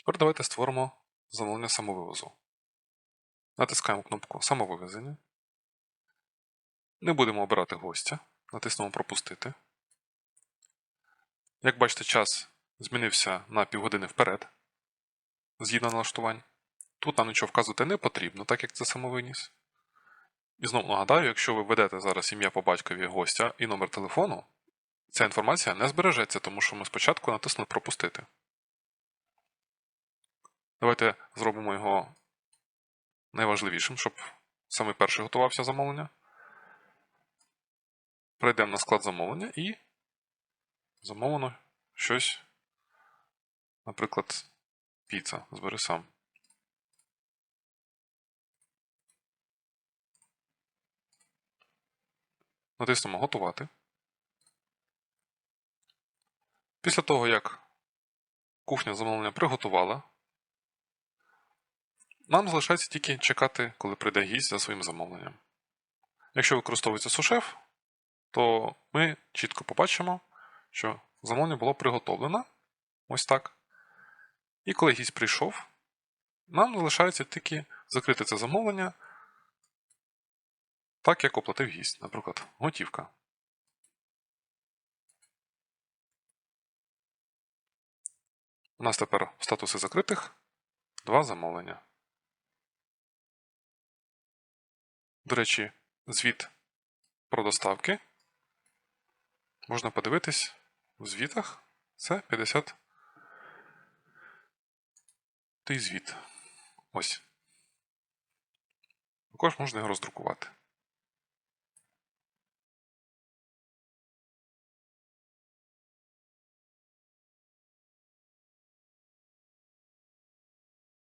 Тепер давайте створимо замовлення самовивозу. Натискаємо кнопку Самовивезення. Не будемо обирати гостя. Натиснемо Пропустити. Як бачите, час змінився на півгодини вперед. Згідно налаштувань. Тут нам нічого вказувати не потрібно, так як це самовиніс. І знову нагадаю, якщо ви введете зараз ім'я по батькові гостя і номер телефону, ця інформація не збережеться, тому що ми спочатку натиснули Пропустити. Давайте зробимо його найважливішим, щоб саме перший готувався замовлення. Прийдемо на склад замовлення і замовлено щось, наприклад, піца. Збери сам. Натиснемо Готувати. Після того, як кухня замовлення приготувала, нам залишається тільки чекати, коли прийде гість за своїм замовленням. Якщо використовується сушеф, то ми чітко побачимо, що замовлення було приготовлено. Ось так. І коли гість прийшов, нам залишається тільки закрити це замовлення, так як оплатив гість, наприклад, готівка. У нас тепер статуси закритих два замовлення. До речі, звіт про доставки можна подивитись в звітах. Це 50 той звіт. Ось. Також можна його роздрукувати.